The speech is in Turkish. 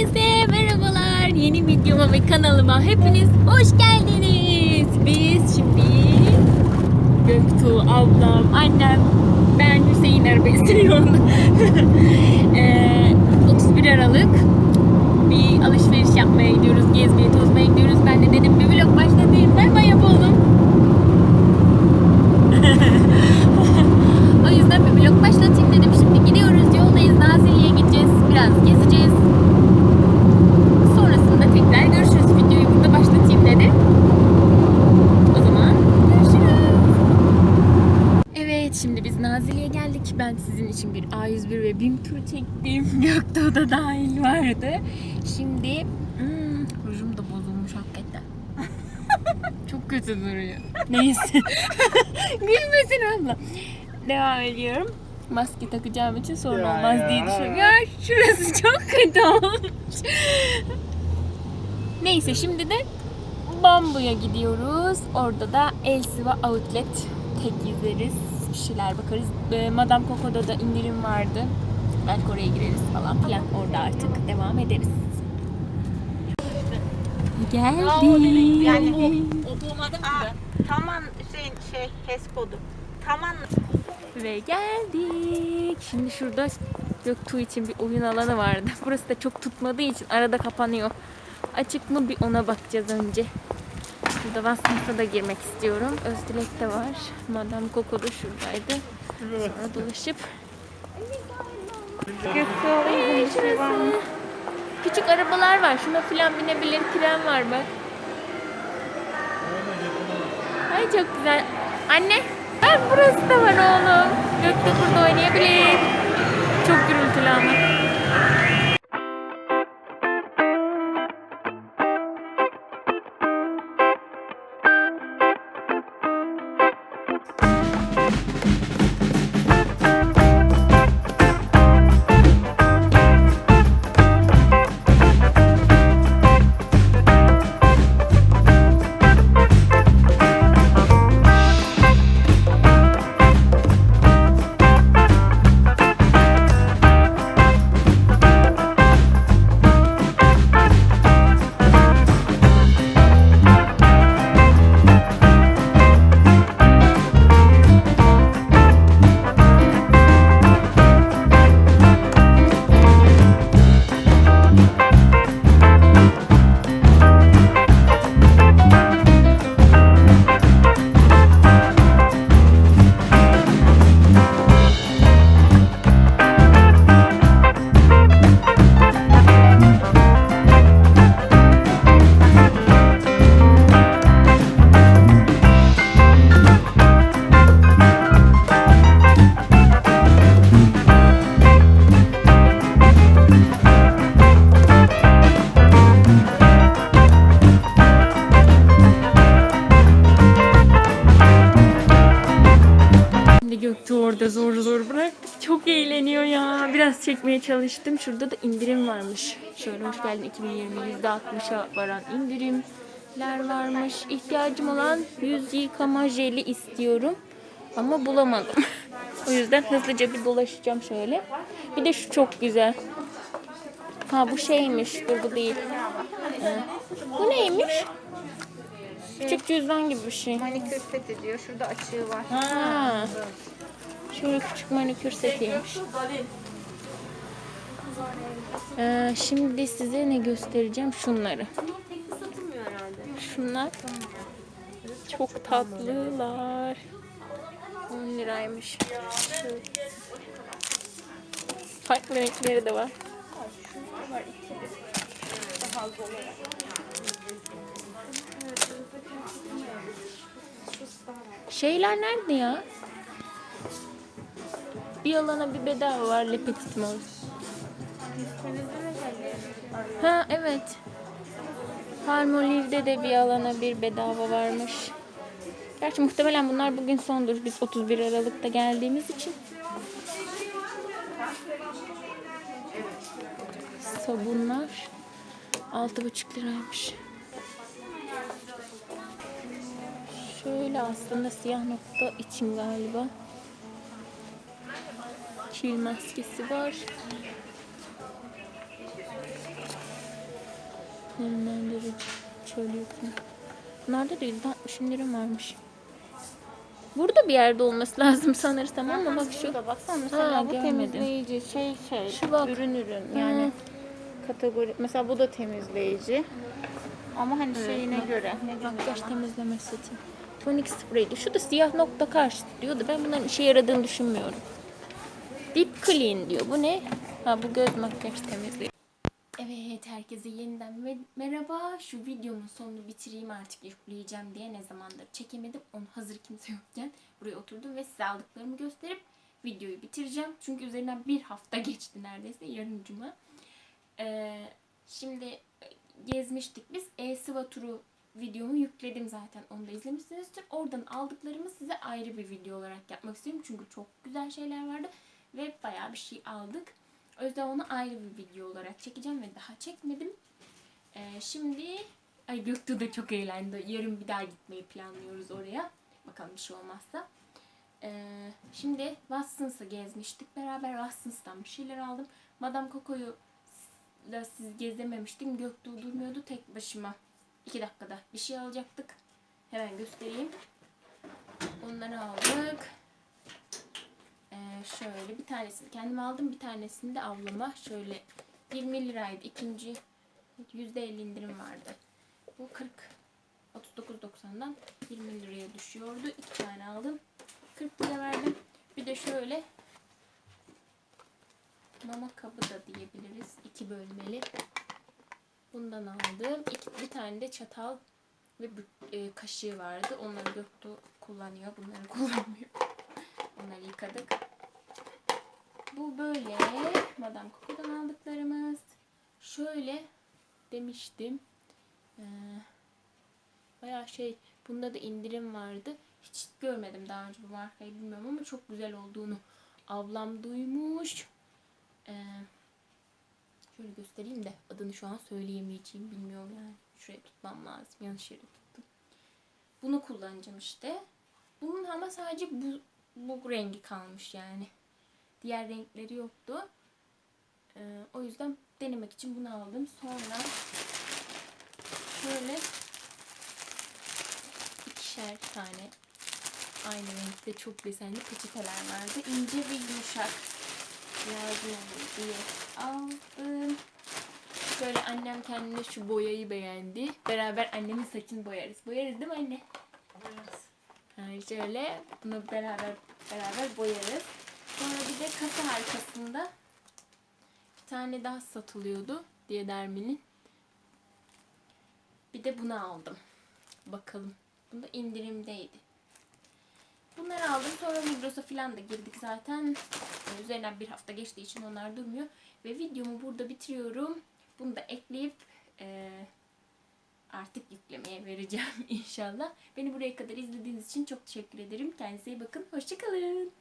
Herkese merhabalar. Yeni videoma ve kanalıma hepiniz hoş geldiniz. Biz şimdi Göktuğ, ablam, annem, ben Hüseyin sürüyorum. Eee, 31 Aralık bir alışveriş yapmaya gidiyoruz. Gezmeye, tozmaya gidiyoruz. Ben de dedim bir vlog başlatayım. Bay bay yapalım. o yüzden bir vlog başlatayım dedim. Şimdi gidiyoruz. Yoldayız. Nazilli'ye gideceğiz. Biraz gezeceğiz. Sonrasında tekrar görüşürüz. Videoyu burada başlatayım dedim. O zaman görüşürüz. Evet şimdi biz Nazilli'ye geldik. Ben sizin için bir A101 ve BİM turu çektim. Göktuğ da dahil vardı. Şimdi hmm, rujum da bozulmuş hakikaten. Çok kötü duruyor. Neyse. Gülmesin abla. Devam ediyorum. Maske takacağım için sorun Ya olmaz ya. diye düşünüyorum. Ya şurası çok kötü olmuş. Neyse şimdi de Bambu'ya gidiyoruz. Orada da Elsiva Outlet tek izleriz. Bir şeyler bakarız. Ee, Madame Coco'da da indirim vardı. Belki oraya gireriz falan filan. Orada artık devam ederiz. Geldik. Yani o, o bulmadım Aa, Taman Hüseyin şey HES kodu. Taman Ve geldik. Şimdi şurada Göktuğ için bir oyun alanı vardı. Burası da çok tutmadığı için arada kapanıyor. Açık mı bir ona bakacağız önce. Burada Watson's'a da girmek istiyorum. Özdilek de var. Madame Coco da şuradaydı. Sonra dolaşıp şurası. Küçük arabalar var. Şuna filan binebilir. Tren var bak. Ay çok güzel. Anne. Ay burası da var oğlum. Gökte burada oynayabilir. Çok gürültülü ama. Zor bıraktık. Çok eğleniyor ya. Biraz çekmeye çalıştım. Şurada da indirim varmış. Şöyle hoş geldin 2020 %60'a varan indirimler varmış. İhtiyacım olan yüz yıkama jeli istiyorum. Ama bulamadım. o yüzden hızlıca bir dolaşacağım şöyle. Bir de şu çok güzel. Ha bu şeymiş. Dur bu değil. Ee, bu neymiş? Küçük cüzdan gibi bir şey. manikür set ediyor. Şurada açığı var. Ha. Şöyle küçük manikür setiymiş. Ee, şimdi size ne göstereceğim? Şunları. Şunlar çok tatlılar. 10 liraymış. Farklı renkleri de var. Şeyler nerede ya? Bir alana bir bedava var Le Petit Mors. Ha evet. Palmolive'de de bir alana bir bedava varmış. Gerçi muhtemelen bunlar bugün sondur. Biz 31 Aralık'ta geldiğimiz için. Sabunlar 6,5 liraymış. Şöyle aslında siyah nokta için galiba. Kil maskesi var. Nemlendirici. Yapayım. Bunlarda da %60 indirim varmış. Burada bir yerde olması lazım sanırsam ama bak şu. Burada baksana mesela Ha, bu temizleyici şey şey. Şu bak. Ürün ürün yani Hı. kategori. Mesela bu da temizleyici. Ama hani şeyine göre. Ne Makyaj temizleme seti. Tonik spreydi. Şu da siyah nokta karşıtı diyordu. Ben bunların işe yaradığını düşünmüyorum. Deep Clean diyor. Bu ne? Ha bu göz makyaj temizliği. Evet herkese yeniden me- merhaba. Şu videomun sonunu bitireyim artık yükleyeceğim diye ne zamandır çekemedim. Onu hazır kimse yokken buraya oturdum ve size aldıklarımı gösterip videoyu bitireceğim. Çünkü üzerinden bir hafta geçti neredeyse. Yarın cuma. Ee, şimdi gezmiştik biz. E-Sıva turu videomu yükledim zaten. Onu da izlemişsinizdir. Oradan aldıklarımı size ayrı bir video olarak yapmak istiyorum. Çünkü çok güzel şeyler vardı. Ve bayağı bir şey aldık. O yüzden onu ayrı bir video olarak çekeceğim ve daha çekmedim. Ee, şimdi ay Göktuğ da çok eğlendi. Yarın bir daha gitmeyi planlıyoruz oraya. Bakalım bir şey olmazsa. Ee, şimdi Watson's'ı gezmiştik. Beraber Watson's'tan bir şeyler aldım. Madame Coco'yu da siz gezememiştim. Göktuğ durmuyordu tek başıma. İki dakikada bir şey alacaktık. Hemen göstereyim. Onları aldık. Ee, şöyle bir tanesini kendim aldım. Bir tanesini de ablama. Şöyle 20 liraydı. İkinci %50 indirim vardı. Bu 40 39.90'dan 20 liraya düşüyordu. İki tane aldım. 40 lira verdim. Bir de şöyle mama kabı da diyebiliriz. iki bölmeli. Bundan aldım. İki, bir tane de çatal ve e, kaşığı vardı. Onları Göktuğ kullanıyor. Bunları kullanmıyor. Onları yıkadık. Bu böyle. Madame Coco'dan aldıklarımız. Şöyle demiştim. Ee, bayağı şey bunda da indirim vardı. Hiç görmedim daha önce bu markayı bilmiyorum ama çok güzel olduğunu ablam duymuş. Ee, şöyle göstereyim de adını şu an söyleyemeyeceğim bilmiyorum yani. Şuraya tutmam lazım. Yanlış yere tuttum. Bunu kullanacağım işte. Bunun ama sadece bu, bu rengi kalmış yani. Diğer renkleri yoktu. Ee, o yüzden denemek için bunu aldım. Sonra şöyle ikişer tane aynı renkte çok desenli peçeteler vardı. İnce ve yumuşak lazım olur diye aldım. Şöyle annem kendine şu boyayı beğendi. Beraber annemin saçını boyarız. Boyarız değil mi anne? Yani şöyle bunu beraber beraber boyarız. Sonra bir de kasa arkasında bir tane daha satılıyordu diye derminin. Bir de bunu aldım. Bakalım. Bunda indirimdeydi. Bunları aldım. Sonra Migros'a falan da girdik zaten. Üzerinden bir hafta geçtiği için onlar durmuyor. Ve videomu burada bitiriyorum. Bunu da ekleyip eee, artık yüklemeye vereceğim inşallah. Beni buraya kadar izlediğiniz için çok teşekkür ederim. Kendinize iyi bakın. Hoşçakalın.